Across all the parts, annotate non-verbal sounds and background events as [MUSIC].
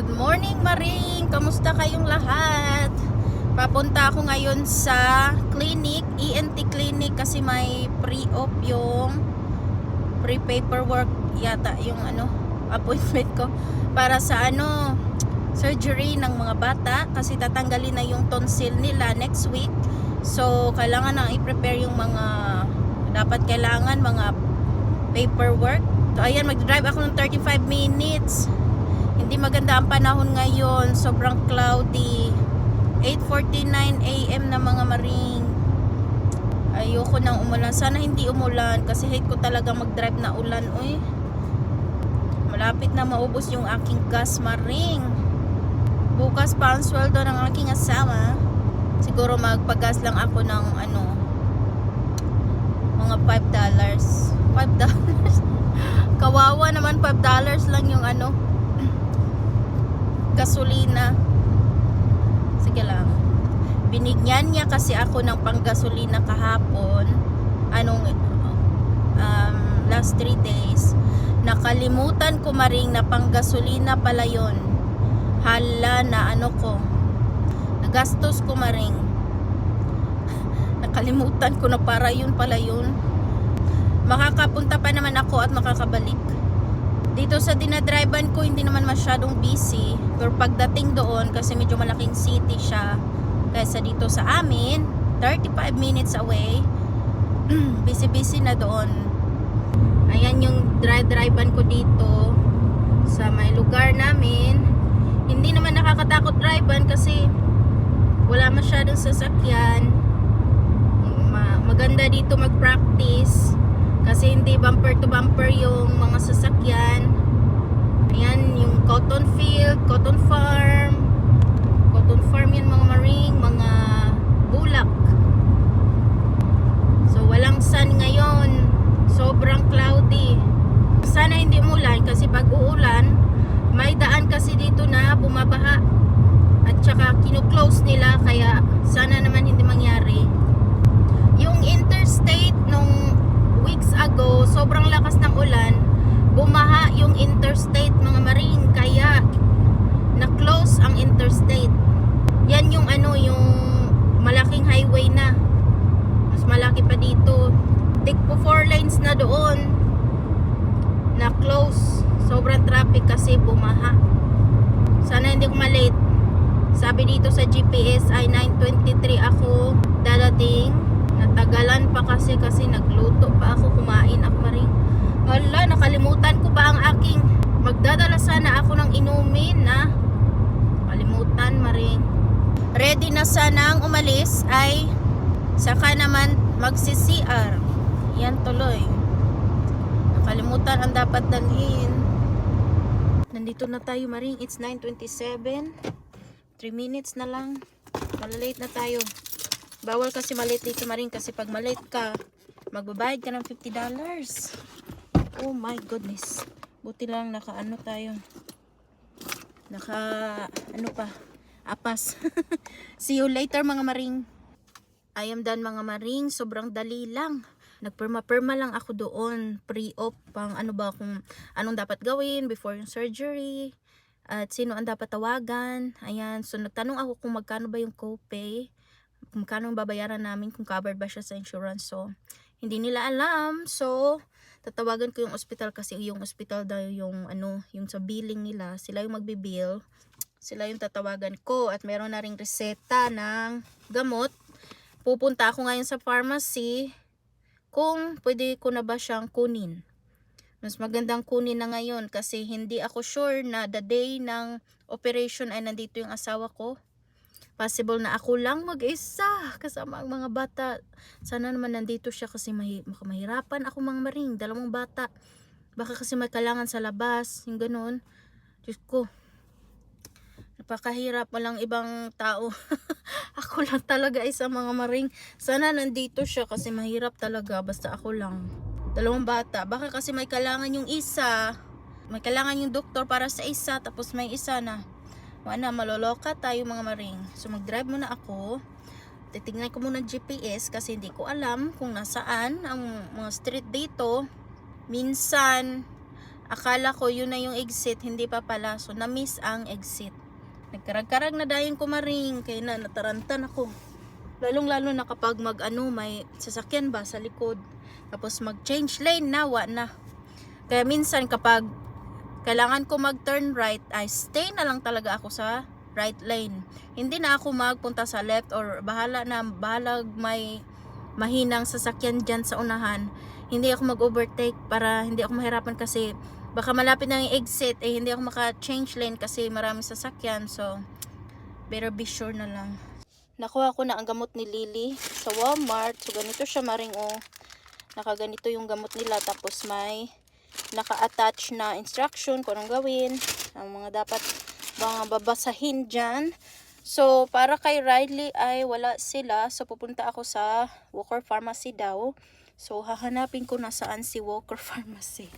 Good morning Maring! Kamusta kayong lahat? Papunta ako ngayon sa clinic, ENT clinic kasi may pre-op yung pre-paperwork yata yung ano, [LAUGHS] appointment ko para sa ano, surgery ng mga bata kasi tatanggalin na yung tonsil nila next week. So, kailangan na i-prepare yung mga dapat kailangan mga paperwork. So, ayan, mag-drive ako ng 35 minutes. Hindi maganda ang panahon ngayon. Sobrang cloudy. 8.49 a.m. na mga maring. Ayoko nang umulan. Sana hindi umulan kasi hate ko talaga mag-drive na ulan. Uy. Malapit na maubos yung aking gas maring. Bukas pa ang sweldo ng aking asawa. Siguro magpagas lang ako ng ano mga 5 dollars. 5 [LAUGHS] dollars. Kawawa naman 5 dollars lang yung ano gasolina. Sige lang. Binigyan niya kasi ako ng panggasolina kahapon. Anong um, last 3 days. Nakalimutan ko maring na panggasolina pala yon. Hala na ano ko. Nagastos ko maring. [LAUGHS] Nakalimutan ko na para yun pala yun. Makakapunta pa naman ako at makakabalik. Dito sa dinadrivean ko, hindi naman masyadong busy. Pero pagdating doon, kasi medyo malaking city siya, kaysa dito sa amin, 35 minutes away, [CLEARS THROAT] busy-busy na doon. Ayan yung drive-drivean ko dito sa may lugar namin. Hindi naman nakakatakot drivean kasi wala masyadong sasakyan. Ma- maganda dito mag-practice kasi hindi bumper to bumper yung mga sasakyan. Ayan, yung cotton field, cotton farm. Cotton farm yan mga maring, mga bulak. So, walang sun ngayon. Sobrang cloudy. Sana hindi umulan kasi pag uulan, may daan kasi dito na bumabaha. At saka kinu-close nila kaya sana naman hindi mangyari. Yung interstate nung weeks ago, sobrang lakas ng ulan, bumaha yung interstate mga maring kaya na-close ang interstate. Yan yung ano, yung malaking highway na. Mas malaki pa dito. Tikpo four lanes na doon. Na-close. Sobrang traffic kasi bumaha. Sana hindi ko malate. Sabi dito sa GPS ay 9.23 ako dadating. Natagalan pa kasi kasi nagluto pa ako, kumain ako maring. Hala, nakalimutan ko ba ang aking magdadala sana ako ng inumin na kalimutan maring. Ready na sana ang umalis ay saka naman magsi-CR. Yan tuloy. Nakalimutan ang dapat dalhin. Nandito na tayo maring. It's 9.27. 3 minutes na lang. Malalate na tayo. Bawal kasi malate dito maring kasi pag malate ka, magbabayad ka ng $50. Oh my goodness. Buti lang naka ano tayo. Naka ano pa. Apas. [LAUGHS] See you later mga maring. I am done mga maring. Sobrang dali lang. Nagperma-perma lang ako doon. Pre-op. Pang ano ba kung anong dapat gawin before yung surgery. At sino ang dapat tawagan. Ayan. So nagtanong ako kung magkano ba yung copay kung kano babayaran namin, kung covered ba siya sa insurance. So, hindi nila alam. So, tatawagan ko yung hospital kasi yung hospital daw yung ano, yung sa billing nila, sila yung magbibill. Sila yung tatawagan ko at meron na ring reseta ng gamot. Pupunta ako ngayon sa pharmacy kung pwede ko na ba siyang kunin. Mas magandang kunin na ngayon kasi hindi ako sure na the day ng operation ay nandito yung asawa ko possible na ako lang mag-isa kasama ang mga bata. Sana naman nandito siya kasi mahi mahirapan ako mga maring, dalawang bata. Baka kasi may kailangan sa labas, yung ganun. Diyos ko, napakahirap walang ibang tao. [LAUGHS] ako lang talaga isa mga maring. Sana nandito siya kasi mahirap talaga basta ako lang. Dalawang bata, baka kasi may kailangan yung isa. May kailangan yung doktor para sa isa tapos may isa na wala maloloka tayo mga maring. So mag-drive muna ako. Titingnan ko muna GPS kasi hindi ko alam kung nasaan ang mga street dito. Minsan Akala ko yun na yung exit, hindi pa pala. So, na-miss ang exit. Nagkarag-karag na dayon ko maring, kaya na natarantan ako. Lalong-lalo na kapag mag ano, may sasakyan ba sa likod. Tapos mag-change lane na, wa na. Kaya minsan kapag kailangan ko mag-turn right, ay stay na lang talaga ako sa right lane. Hindi na ako magpunta sa left or bahala na, bahala may mahinang sasakyan dyan sa unahan. Hindi ako mag-overtake para hindi ako mahirapan kasi baka malapit na yung exit eh hindi ako maka-change lane kasi maraming sasakyan. So better be sure na lang. Nakuha ko na ang gamot ni Lily sa Walmart. So ganito siya maring oh nakaganito yung gamot nila tapos may naka-attach na instruction kung anong gawin ang mga dapat mga babasahin dyan. So para kay Riley ay wala sila. So pupunta ako sa Walker Pharmacy daw. So hahanapin ko na saan si Walker [LAUGHS] Pharmacy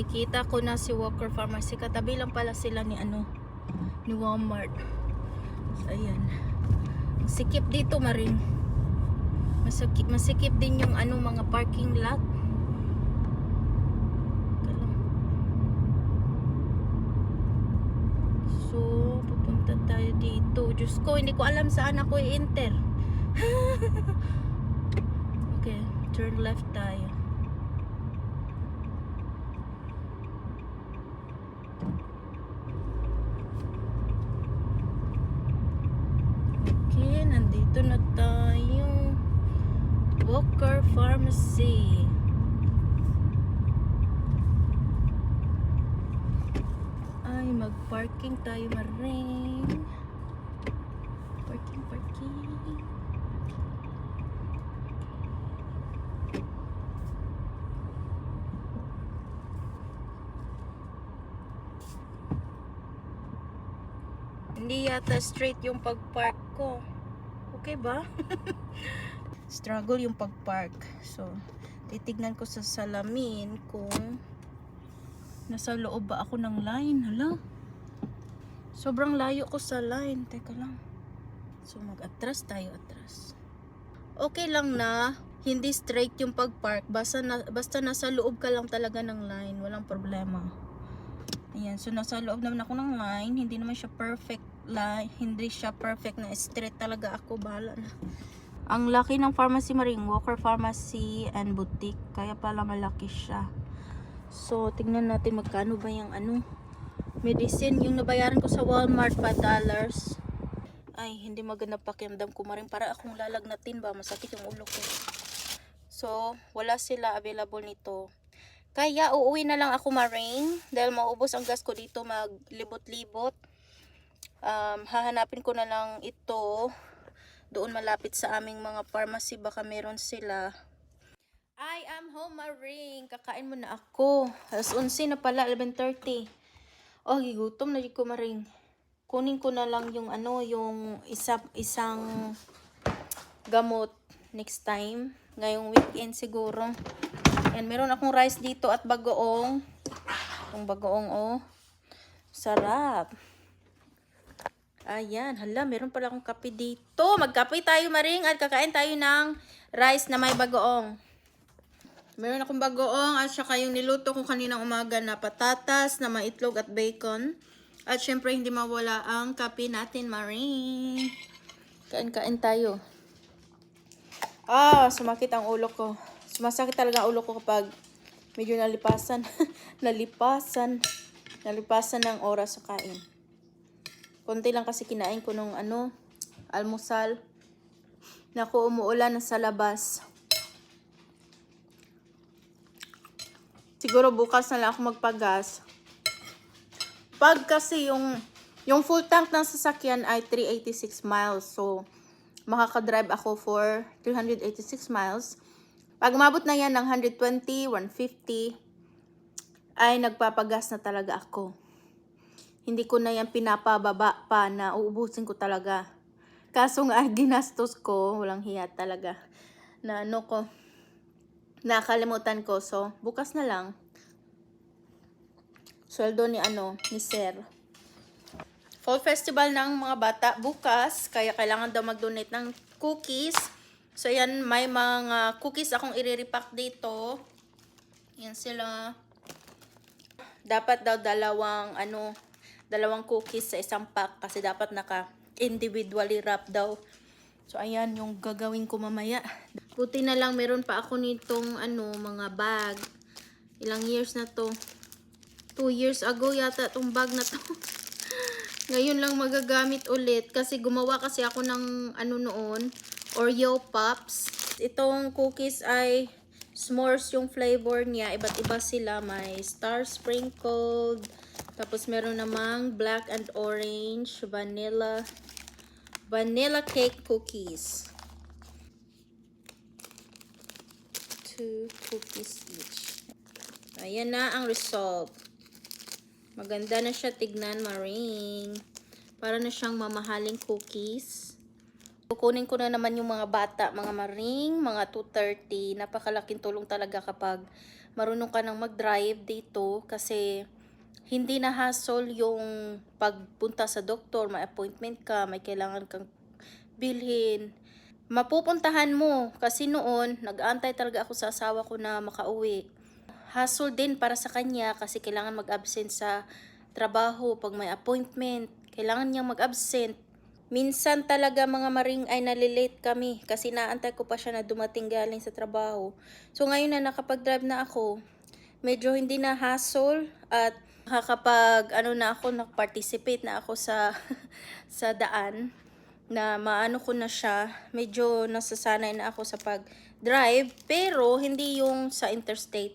nakikita ko na si Walker Pharmacy. Katabi lang pala sila ni ano ni Walmart. Ayan. Masikip dito maring. Masikip, masikip din yung ano mga parking lot. So pupunta tayo dito. Diyos ko hindi ko alam saan ako i-enter. [LAUGHS] Okay turn left tayo Nandito na tayo. Walker Pharmacy. Ay, mag-parking tayo maring. Parking, parking. Hindi yata straight yung pag-park ko. Okay ba? [LAUGHS] Struggle yung pag-park. So, titignan ko sa salamin kung nasa loob ba ako ng line. Hala. Sobrang layo ko sa line. Teka lang. So, mag-atras tayo, atras. Okay lang na hindi straight yung pag-park. Basta, na, basta nasa loob ka lang talaga ng line. Walang problema. Ayan, so nasa loob naman ako ng line. Hindi naman siya perfect line. Hindi siya perfect na straight talaga ako. Bahala na. Ang laki ng pharmacy maring Walker Pharmacy and Boutique. Kaya pala malaki siya. So, tingnan natin magkano ba yung ano. Medicine. Yung nabayaran ko sa Walmart, 5 dollars. Ay, hindi maganda pakiramdam ko maring para akong lalagnatin ba. Masakit yung ulo ko. So, wala sila available nito. Kaya uuwi na lang ako maring dahil maubos ang gas ko dito maglibot-libot. Um, hahanapin ko na lang ito doon malapit sa aming mga pharmacy baka meron sila. I am home maring. Kakain mo na ako. Alas 11 na pala, 11.30. Oh, gigutom na ko maring. Kunin ko na lang yung ano, yung isa, isang gamot next time. Ngayong weekend siguro. And meron akong rice dito at bagoong. Yung bagoong oh. Sarap. Ayan, hala, meron pala akong kape dito. Magkape tayo maring at kakain tayo ng rice na may bagoong. Meron akong bagoong at saka yung niluto ko kaninang umaga na patatas na may itlog at bacon. At syempre hindi mawala ang kape natin maring. Kain-kain tayo. Ah, sumakit ang ulo ko. Sumasakit talaga ang ulo ko kapag medyo nalipasan. [LAUGHS] nalipasan. Nalipasan ng oras sa kain. Konti lang kasi kinain ko nung ano, almusal. Naku, umuulan na sa labas. Siguro bukas na lang ako magpagas. Pag kasi yung yung full tank ng sasakyan ay 386 miles. So, makakadrive ako for 386 miles. Pag umabot na yan ng 120, 150, ay nagpapagas na talaga ako. Hindi ko na yan pinapababa pa na uubusin ko talaga. Kaso nga [LAUGHS] ginastos ko, walang hiya talaga. Na ano ko, Nakalimutan ko. So, bukas na lang. Sweldo ni ano, ni Sir. Fall Festival ng mga bata bukas. Kaya kailangan daw mag-donate ng cookies. So, yan. May mga cookies akong i-repack dito. Yan sila. Dapat daw dalawang, ano, dalawang cookies sa isang pack. Kasi dapat naka individually wrap daw. So, ayan yung gagawin ko mamaya. Buti na lang meron pa ako nitong ano, mga bag. Ilang years na to. Two years ago yata tong bag na to. [LAUGHS] Ngayon lang magagamit ulit. Kasi gumawa kasi ako ng ano noon. Oreo Pops. Itong cookies ay s'mores yung flavor niya. Iba't iba sila. May star sprinkled. Tapos meron namang black and orange. Vanilla vanilla cake cookies. Two cookies each. Ayan na ang result. Maganda na siya tignan, maring. Para na siyang mamahaling cookies. Kukunin ko na naman yung mga bata, mga maring, mga 230. Napakalaking tulong talaga kapag marunong ka nang mag-drive dito kasi hindi na hassle yung pagpunta sa doktor, may appointment ka, may kailangan kang bilhin. Mapupuntahan mo kasi noon, nag-aantay talaga ako sa asawa ko na makauwi. Hassle din para sa kanya kasi kailangan mag-absent sa trabaho pag may appointment. Kailangan niyang mag-absent. Minsan talaga mga maring ay nalilate kami kasi naantay ko pa siya na dumating galing sa trabaho. So ngayon na nakapag-drive na ako, medyo hindi na hassle at nakakapag ano na ako nag-participate na ako sa [LAUGHS] sa daan na maano ko na siya medyo nasasanay na ako sa pag-drive pero hindi yung sa interstate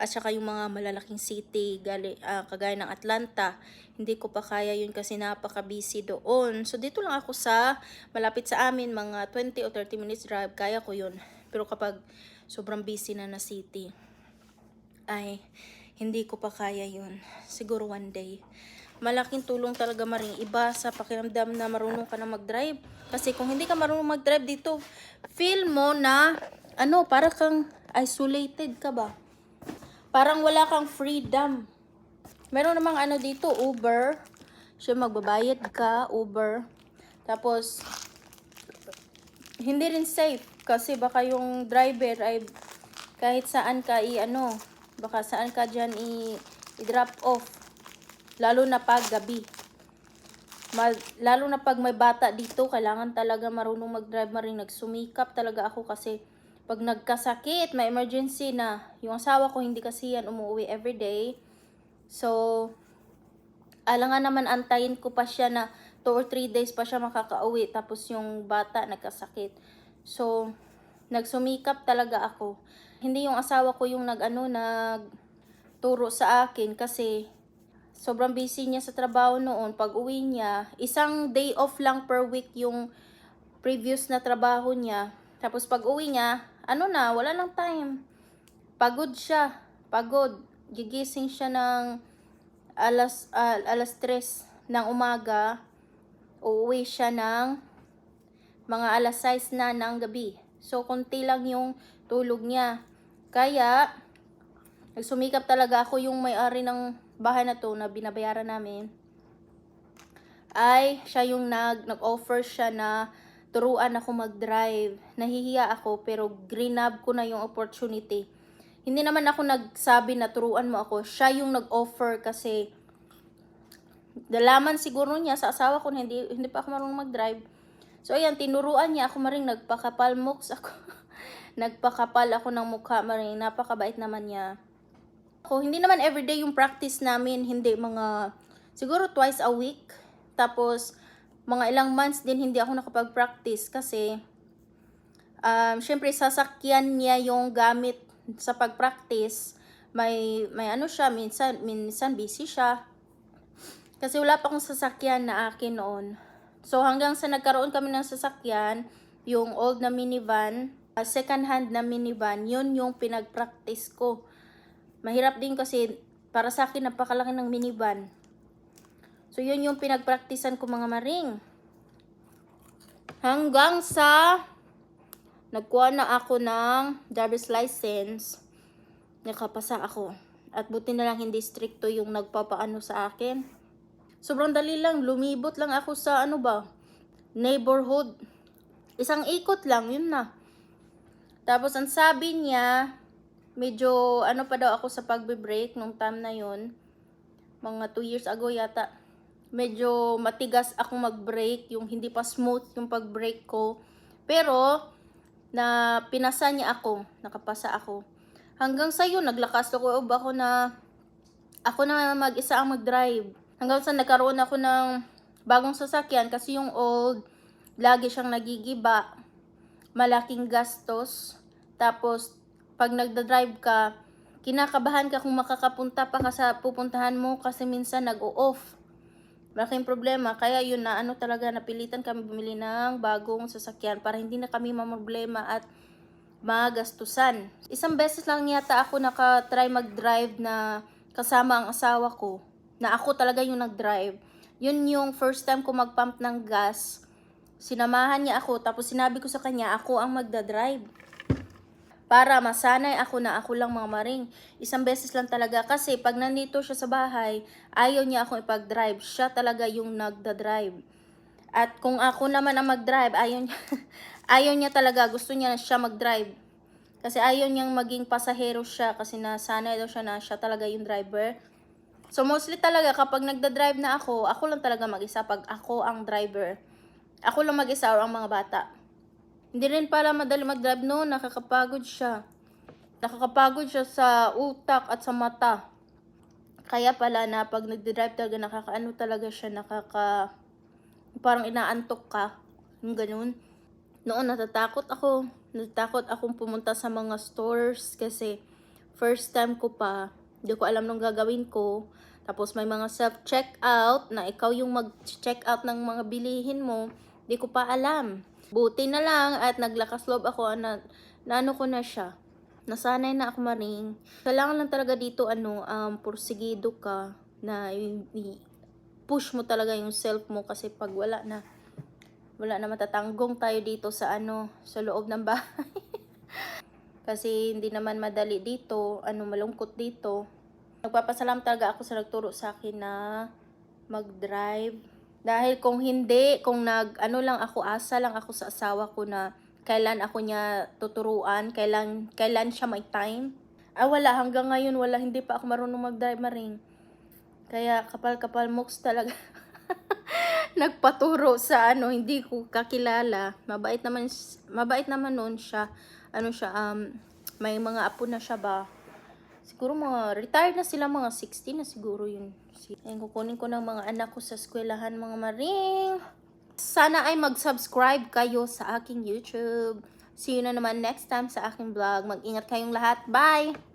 at saka yung mga malalaking city gali, ah, kagaya ng Atlanta hindi ko pa kaya yun kasi napaka busy doon. So dito lang ako sa malapit sa amin mga 20 o 30 minutes drive kaya ko yun. Pero kapag sobrang busy na na city ay hindi ko pa kaya yun. Siguro one day. Malaking tulong talaga maring iba sa pakiramdam na marunong ka na mag-drive. Kasi kung hindi ka marunong mag-drive dito, feel mo na, ano, para kang isolated ka ba? Parang wala kang freedom. Meron namang ano dito, Uber. Siya magbabayad ka, Uber. Tapos, hindi rin safe. Kasi baka yung driver ay kahit saan ka i-ano, baka saan ka dyan i-drop off. Lalo na pag gabi. Ma- lalo na pag may bata dito, kailangan talaga marunong mag-drive maring nagsumikap talaga ako kasi pag nagkasakit, may emergency na, yung asawa ko hindi kasi yan umuwi everyday. So, alangan naman antayin ko pa siya na 2 or 3 days pa siya makakauwi tapos yung bata nagkasakit. So, nagsumikap talaga ako. Hindi yung asawa ko yung nag-ano, nagturo sa akin kasi sobrang busy niya sa trabaho noon. Pag uwi niya, isang day off lang per week yung previous na trabaho niya. Tapos pag uwi niya, ano na, wala lang time. Pagod siya. Pagod. Gigising siya ng alas, ah, alas 3 ng umaga. Uuwi siya ng mga alas 6 na ng gabi. So, konti lang yung tulog niya. Kaya, nagsumikap talaga ako yung may-ari ng bahay na to na binabayaran namin. Ay, siya yung nag, nag-offer siya na turuan ako mag-drive. Nahihiya ako pero grinab ko na yung opportunity. Hindi naman ako nagsabi na turuan mo ako. Siya yung nag-offer kasi dalaman siguro niya sa asawa ko na hindi, hindi pa ako marunong mag-drive. So, ayan, tinuruan niya ako maring nagpakapal mooks ako. [LAUGHS] nagpakapal ako ng mukha maring napakabait naman niya. Ako, hindi naman everyday yung practice namin, hindi mga siguro twice a week. Tapos mga ilang months din hindi ako nakapag-practice kasi um, syempre sasakyan niya yung gamit sa pag-practice. May may ano siya, minsan minsan busy siya. Kasi wala pa akong sasakyan na akin noon. So hanggang sa nagkaroon kami ng sasakyan, yung old na minivan, uh, second hand na minivan, yun yung pinag-practice ko. Mahirap din kasi para sa akin napakalaki ng minivan. So yun yung pinag-practicean ko mga maring. Hanggang sa nagkuha na ako ng driver's license. Nakapasa ako. At buti na lang hindi stricto yung nagpapaano sa akin. Sobrang dali lang. Lumibot lang ako sa ano ba? Neighborhood. Isang ikot lang, yun na. Tapos ang sabi niya, medyo ano pa daw ako sa pagbe-break nung time na yun. Mga 2 years ago yata. Medyo matigas akong mag-break, yung hindi pa smooth yung pag-break ko. Pero, na pinasa niya ako, nakapasa ako. Hanggang sa yun, naglakas ako ako na ako na mag-isa ang mag-drive. Hanggang sa nagkaroon ako ng bagong sasakyan kasi yung old, lagi siyang nagigiba, malaking gastos. Tapos, pag nagda-drive ka, kinakabahan ka kung makakapunta pa ka sa pupuntahan mo kasi minsan nag-o-off. Malaking problema. Kaya yun na ano talaga, napilitan kami bumili ng bagong sasakyan para hindi na kami mamroblema at magastusan. Isang beses lang yata ako nakatry mag-drive na kasama ang asawa ko. Na ako talaga yung nag-drive. Yun yung first time ko mag-pump ng gas. Sinamahan niya ako tapos sinabi ko sa kanya ako ang magda-drive. Para masanay ako na ako lang mga maring. Isang beses lang talaga kasi pag nandito siya sa bahay, ayaw niya akong ipag-drive. Siya talaga yung nagda-drive. At kung ako naman ang mag-drive, ayaw niya, [LAUGHS] ayaw niya talaga, gusto niya na siya mag-drive. Kasi ayaw niyang maging pasahero siya kasi nasanay daw siya na siya talaga yung driver. So mostly talaga kapag nagda-drive na ako, ako lang talaga mag-isa pag ako ang driver. Ako lang mag-isa or ang mga bata. Hindi rin pala madali mag-drive no, nakakapagod siya. Nakakapagod siya sa utak at sa mata. Kaya pala na pag nagde-drive talaga nakakaano talaga siya, nakaka parang inaantok ka. Yung ganun. Noon natatakot ako. Natatakot akong pumunta sa mga stores kasi first time ko pa. Hindi ko alam nung gagawin ko. Tapos may mga self-checkout na ikaw yung mag-check out ng mga bilihin mo. Hindi ko pa alam. Buti na lang at naglakas loob ako na, na ano ko na siya. Nasanay na ako maring. Kailangan lang talaga dito ano, um, porsigido ka na push mo talaga yung self mo kasi pag wala na wala na matatanggong tayo dito sa ano sa loob ng bahay [LAUGHS] kasi hindi naman madali dito. Ano malungkot dito. Nagpapasalam talaga ako sa nagturo sa akin na mag-drive. Dahil kung hindi kung nag ano lang ako asa lang ako sa asawa ko na kailan ako niya tuturuan kailan kailan siya may time. Ah wala. Hanggang ngayon wala. Hindi pa ako marunong mag-drive maring. Kaya kapal-kapal moks talaga. [LAUGHS] Nagpaturo sa ano, hindi ko kakilala. Mabait naman, mabait naman noon siya. Ano siya, um, may mga apo na siya ba? Siguro mga, retired na sila, mga 60 na siguro yun. Ayun, kukunin ko ng mga anak ko sa eskwelahan, mga maring. Sana ay mag-subscribe kayo sa aking YouTube. See you na naman next time sa aking vlog. Mag-ingat kayong lahat. Bye!